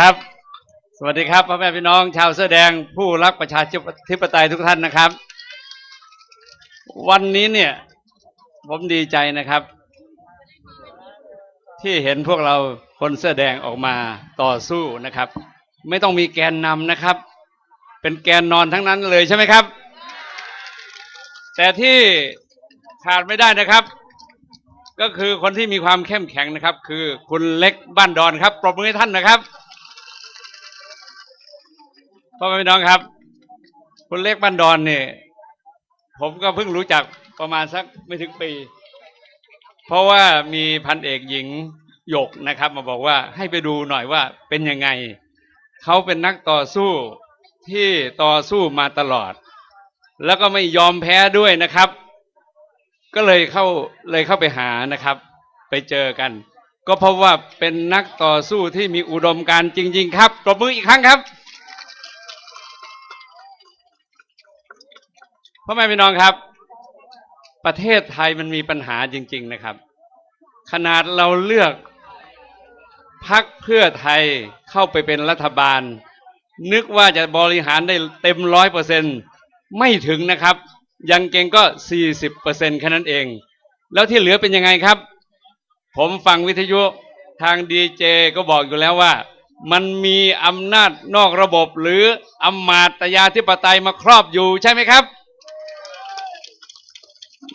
ครับ สวัสดีครับพ่อแม่พี่น้อง ชาวเสื้อแดงผู้รักประชาธิปไตยทุกท่านนะครับ วันนี้เนี่ย ผมดีใจนะครับ ที่เห็นพวกเราคนเสื้อแดงออกมาต่อสู้นะครับ ไม่ต้องมีแกนนำนะครับ เป็นแกนนอนทั้งนั้นเลยใช่ไหมครับ แต่ที่ขาดไม่ได้นะครับ ก็คือคนที่มีความเข้มแข็งนะครับ คือคุณเล็กบ้านดอนครับปรบมือให้ท่านนะครับ พ่อแม่พี่น้องครับ คุณเล็กบ้านดอนเนี่ยผมก็เพิ่งรู้จักประมาณสักไม่ถึงปี เพราะว่ามีพันเอกหญิงหยกนะครับ มาบอกว่าให้ไปดูหน่อยว่าเป็นยังไง เขาเป็นนักต่อสู้ที่ต่อสู้มาตลอด แล้วก็ไม่ยอมแพ้ด้วยนะครับ ก็เลยเข้าเลยเข้าไปหานะครับ ไปเจอกัน ก็เพราะว่าเป็นนักต่อสู้ที่มีอุดมการณ์จริง ๆ ครับปรบมืออีกครั้งครับ พ่อแม่พี่น้องครับ ประเทศไทยมันมีปัญหาจริง ๆนะครับ ขนาดเราเลือกพักเพื่อไทยเข้าไปเป็นรัฐบาล นึกว่าจะบริหารได้เต็มร้อยเปอร์เซ็นไม่ถึงนะครับ ยังเก่งก็สี่สิบเปอร์เซ็นแค่นั้นเอง แล้วที่เหลือเป็นยังไงครับ ผมฟังวิทยุทางดีเจก็บอกอยู่แล้วว่า มันมีอำนาจนอกระบบหรืออำมาตยาธิปไตยมาครอบอยู่ใช่ไหมครับ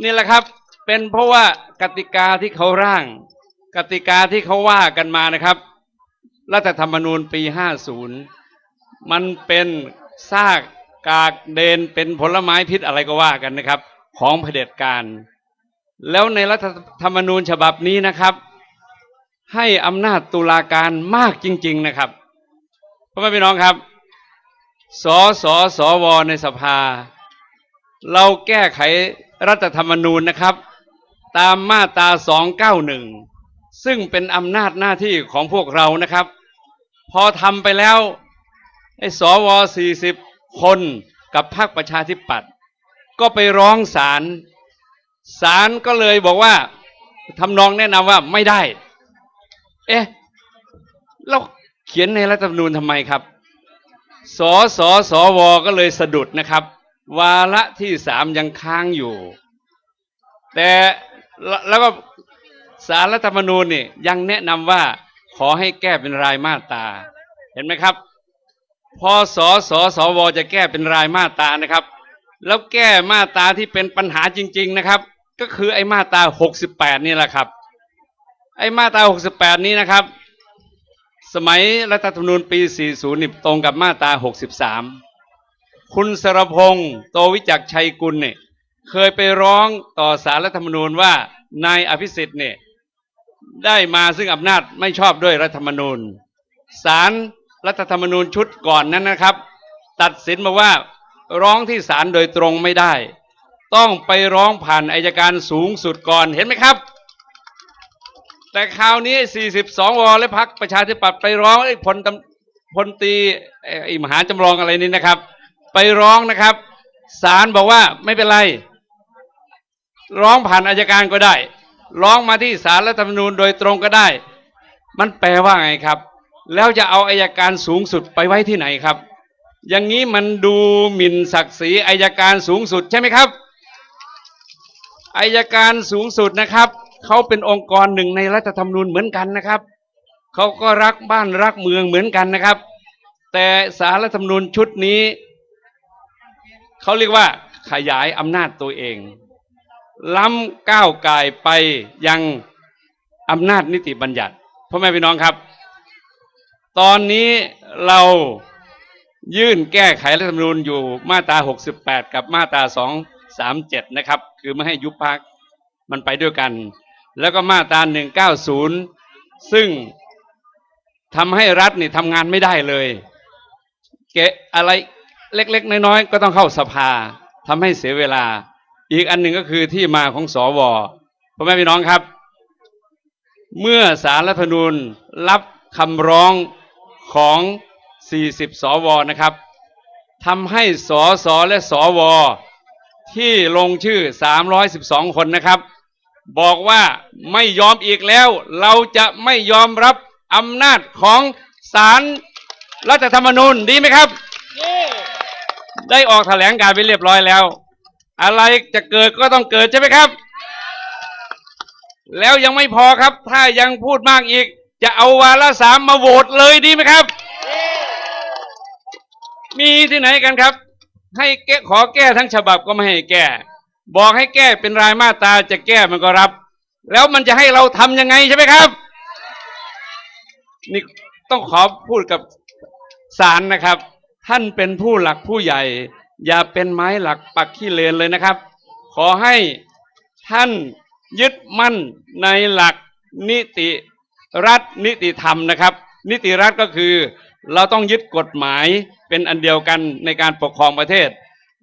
นี่แหละครับ เป็นเพราะว่ากติกาที่เขาร่าง กติกาที่เขาว่ากันมานะครับ รัฐธรรมนูญปี 50 มันเป็นซากกากเดนเป็นผลไม้พิษอะไรก็ว่ากันนะครับ ของเผด็จการ แล้วในรัฐธรรมนูญฉบับนี้นะครับ ให้อำนาจตุลาการมากจริง ๆนะครับพ่อแม่พี่น้องครับสสสวในสภา เราแก้ไขรัฐธรรมนูญนะครับ ตามมาตรา 291 ซึ่งเป็นอำนาจหน้าที่ของพวกเรานะครับ พอทำไปแล้วไอ้สว 40 คนกับพรรคประชาธิปัตย์ก็ไปร้องศาลศาลก็เลยบอกว่าทำนองแนะนำว่าไม่ได้ เอ๊ะเราเขียนในรัฐธรรมนูญทำไมครับ สสสวก็เลยสะดุดนะครับ วาระที่สามยังค้างอยู่ แต่แล้วก็สารรัฐธรรมนูญนี่ยังแนะนำว่าขอให้แก้เป็นรายมาตราเห็นไหมครับ พอสสสวจะแก้เป็นรายมาตรานะครับ แล้วแก้มาตราที่เป็นปัญหาจริง ๆนะครับ ก็คือไอ้มาตรา68 นี่แหละครับ ไอ้มาตรา68 นี้นะครับ สมัยรัฐธรรมนูญปี 40นี่ตรงกับมาตรา 63 คุณสรพงษ์โตวิจักชัยกุลเนี่ยเคยไปร้องต่อสารรัฐธรรมนูญว่านายอภิสิทธิ์เนี่ยได้มาซึ่งอำนาจไม่ชอบด้วยรัฐธรรมนูญศาลรัฐธรรมนูญชุดก่อนนั้นนะครับ ตัดสินมาว่าร้องที่ศาลโดยตรงไม่ได้ ต้องไปร้องผ่านอายการสูงสุดก่อนเห็นไหมครับ แต่คราวนี้ 42 วและพักประชาธิปัตย์ไปร้องไอ้พลตพลตีไอ้มหาจำลองอะไรนี่นะครับ ไปร้องนะครับศาลบอกว่าไม่เป็นไร ร้องผ่านอายการก็ได้ ร้องมาที่ศาลรัฐธรรมนูญโดยตรงก็ได้ มันแปลว่าไงครับ แล้วจะเอาอายการสูงสุดไปไว้ที่ไหนครับ อย่างนี้มันดูหมิ่นศักดิ์ศรีอายการสูงสุดใช่ไหมครับอายการสูงสุดนะครับเขาเป็นองค์กรหนึ่งในรัฐธรรมนูญเหมือนกันนะครับเขาก็รักบ้านรักเมืองเหมือนกันนะครับ แต่สารรัฐธรรมนูญชุดนี้ เขาเรียกว่าขยายอำนาจตัวเอง ล้ำก้าวไกลไปยังอำนาจนิติบัญญัติพ่อแม่พี่น้องครับ ตอนนี้เรายื่นแก้ไขรัฐธรรมนูญอยู่มาตรา 68 กับมาตรา 237 นะครับ คือไม่ให้ยุบพักมันไปด้วยกัน แล้วก็มาตรา 190 ซึ่งทำให้รัฐนี่ทำงานไม่ได้เลย เกะอะไร เล็ก ๆ น้อยๆก็ต้องเข้าสภาทำให้เสียเวลา อีกอันหนึ่งก็คือที่มาของสอวพ่อแม่พี่น้องครับ เมื่อสารรัฐธรรมนูญรับคำร้องของ 40 สวนะครับทำให้สสและสวที่ลงชื่อ 312 คนนะครับ บอกว่าไม่ยอมอีกแล้ว เราจะไม่ยอมรับอำนาจของศาลรัฐธรรมนูญดีไหมครับ ได้ออกแถลงการไปเรียบร้อยแล้ว อะไรจะเกิดก็ต้องเกิดใช่ไหมครับ แล้วยังไม่พอครับ ถ้ายังพูดมากอีก จะเอาวาระสามมาโหวตเลยดีไหมครับ มีที่ไหนกันครับ ให้แก้ขอแก้ทั้งฉบับก็ไม่ให้แก้ บอกให้แก้เป็นรายมาตราจะแก้มันก็รับ แล้วมันจะให้เราทำยังไงใช่ไหมครับนี่ต้องขอพูดกับศาลนะครับ ท่านเป็นผู้หลักผู้ใหญ่ อย่าเป็นไม้หลักปักขี้เลนเลยนะครับ ขอให้ท่านยึดมั่นในหลักนิติรัฐนิติธรรมนะครับ นิติรัฐก็คือ เราต้องยึดกฎหมายเป็นอันเดียวกันในการปกครองประเทศ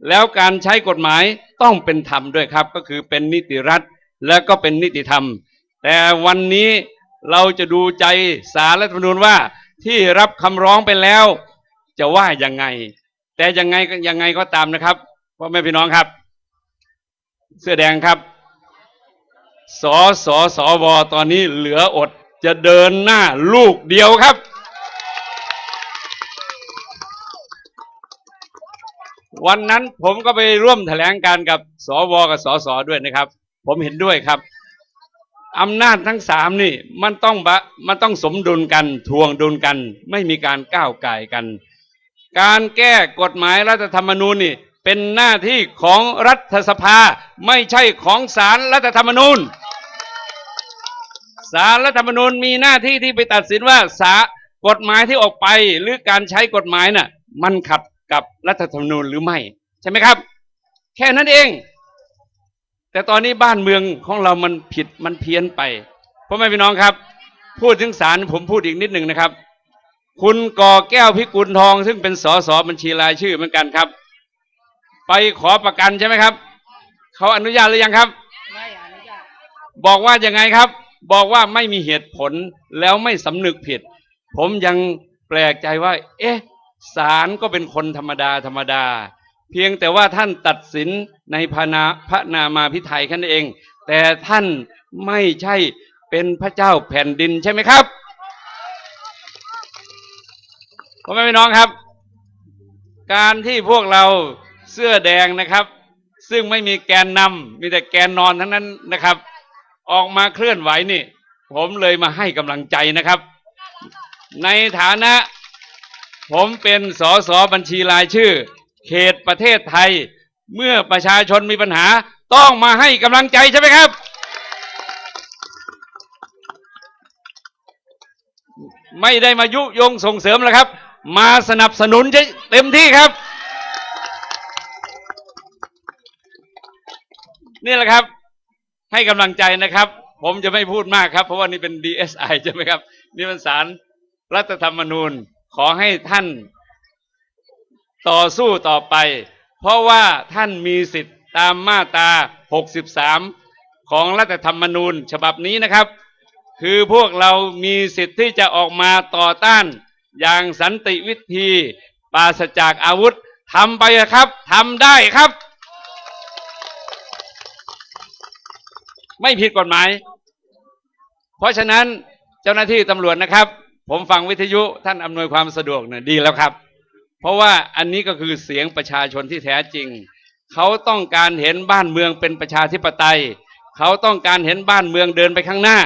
แล้วการใช้กฎหมายต้องเป็นธรรมด้วยครับ ก็คือเป็นนิติรัฐและก็เป็นนิติธรรม แต่วันนี้เราจะดูใจสารรัฐธรรมนูญว่าที่รับคำร้องไปแล้ว จะว่ายังไง แต่ยังไงก็ยังไงก็ตามนะครับพ่อแม่พี่น้องครับ เสื้อแดงครับสอสอสอวอตอนนี้เหลืออดจะเดินหน้าลูกเดียวครับ วันนั้นผมก็ไปร่วมแถลงการกับสวกับสสด้วยนะครับ ผมเห็นด้วยครับอำนาจทั้งสามนี่มันต้องมันต้องสมดุลกันทวงดุลกัน ไม่มีการก้าวไก่กัน การแก้กฎหมายรัฐธรรมนูญนี่ เป็นหน้าที่ของรัฐสภาไม่ใช่ของศาลรัฐธรรมนูญศาลรัฐธรรมนูญมีหน้าที่ที่ไปตัดสินว่าสากฎหมายที่ออกไปหรือการใช้กฎหมายน่ะ มันขัดกับรัฐธรรมนูญหรือไม่ ใช่ไหมครับ แค่นั้นเอง แต่ตอนนี้บ้านเมืองของเรามันผิดมันเพี้ยนไปเพ่อแม่พี่น้องครับ พูดถึงศาลผมพูดอีกนิดหนึ่งนะครับ คุณก่อแก้วพิกุลทอง ซึ่งเป็นสสบัญชีรายชื่อเหมือนกันครับ ไปขอประกันใช่ไหมครับ เขาอนุญาตหรือยังครับ ไม่อนุญาตบอกว่ายังไงครับ บอกว่าไม่มีเหตุผลแล้วไม่สำนึกผิด ผมยังแปลกใจว่า เอ๊ะศาลก็เป็นคนธรรมดาธรรมดา เพียงแต่ว่าท่านตัดสินในพระนาพระนามาพิไทยแค่นั้นเอง แต่ท่านไม่ใช่เป็นพระเจ้าแผ่นดินใช่ไหมครับ พ่อแม่พี่น้องครับ การที่พวกเราเสื้อแดงนะครับ ซึ่งไม่มีแกนนำมีแต่แกนนอนทั้งนั้นนะครับ ออกมาเคลื่อนไหวนี่ ผมเลยมาให้กำลังใจนะครับ ในฐานะ ผมเป็นสสบัญชีรายชื่อ เขตประเทศไทย เมื่อประชาชนมีปัญหาต้องมาให้กำลังใจใช่ไหมครับ ไม่ได้มายุยงส่งเสริมแล้วครับ มาสนับสนุนเต็มที่ครับ นี่แหละครับ ให้กำลังใจนะครับ ผมจะไม่พูดมากครับ เพราะว่านี่เป็น DSI ใช่ไหมครับ นี่เป็นศาลรัฐธรรมนูญขอให้ท่านต่อสู้ต่อไป เพราะว่าท่านมีสิทธิ์ตามมาตรา 63 ของรัฐธรรมนูญฉบับนี้นะครับ คือพวกเรามีสิทธิ์ที่จะออกมาต่อต้าน อย่างสันติวิธีปราศจากอาวุธทำไปครับทำได้ครับ ไม่ผิดกฎหมาย เพราะฉะนั้นเจ้าหน้าที่ตำรวจนะครับ ผมฟังวิทยุท่านอำนวยความสะดวกเนี่ยดีแล้วครับ เพราะว่าอันนี้ก็คือเสียงประชาชนที่แท้จริง เขาต้องการเห็นบ้านเมืองเป็นประชาธิปไตย เขาต้องการเห็นบ้านเมืองเดินไปข้างหน้า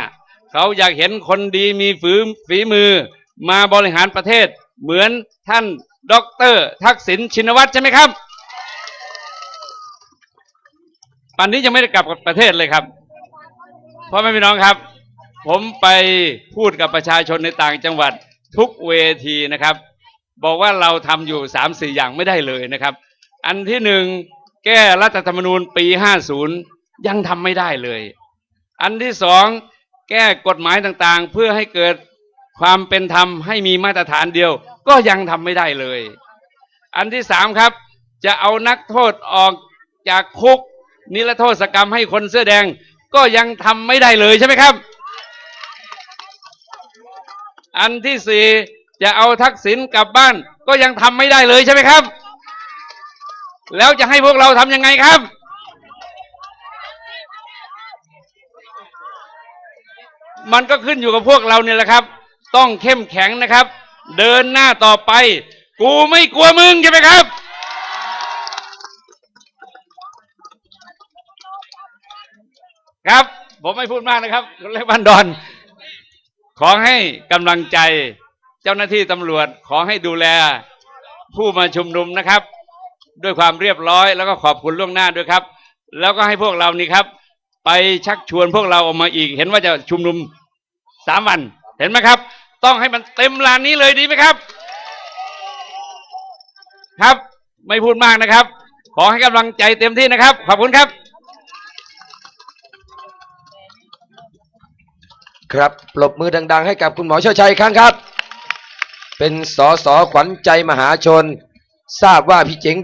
เขาอยากเห็นคนดีมีฝีฝีมือ มาบริหารประเทศเหมือนท่านด็อกเตอร์ทักษิณชินวัตรใช่ไหมครับปันนี้ยังไม่ได้กลับประเทศเลยครับพ่อแม่พี่น้องครับ ผมไปพูดกับประชาชนในต่างจังหวัดทุกเวทีนะครับ บอกว่าเราทำอยู่สามสี่อย่างไม่ได้เลยนะครับ อันที่หนึ่งแก้รัฐธรรมนูญปีห้าศูนย์ยังทำไม่ได้เลย อันที่สองแก้กฎหมายต่างๆ เพื่อให้เกิด ความเป็นธรรมให้มีมาตรฐานเดียว ก็ยังทำไม่ได้เลย อันที่สามครับ จะเอานักโทษออกจากคุก นิรโทษกรรมให้คนเสื้อแดง ก็ยังทำไม่ได้เลยใช่ไหมครับ อันที่สี่จะเอาทักษิณกลับบ้าน ก็ยังทำไม่ได้เลยใช่ไหมครับ แล้วจะให้พวกเราทำยังไงครับมันก็ขึ้นอยู่กับพวกเราเนี่ยแหละครับ ต้องเข้มแข็งนะครับ เดินหน้าต่อไป กูไม่กลัวมึงใช่ไหมครับ ครับ ผมไม่พูดมากนะครับคุณเล็กบันดอน ขอให้กำลังใจเจ้าหน้าที่ตำรวจขอให้ดูแลผู้มาชุมนุมนะครับ ด้วยความเรียบร้อยแล้วก็ขอบคุณล่วงหน้าด้วยครับ แล้วก็ให้พวกเรานี่ครับ ไปชักชวนพวกเราออกมาอีก เห็นว่าจะชุมนุมสามวัน เห็นไหมครับ ต้องให้มันเต็มลานนี้เลยดีไหมครับ ครับไม่พูดมากนะครับ ขอให้กำลังใจเต็มที่นะครับ ขอบคุณครับ ครับปรบมือดัง ๆ ให้กับคุณหมอเชิดชัยครั้งครับ เป็นสอสอขวัญใจมหาชน ทราบว่าพี่เจ๋ง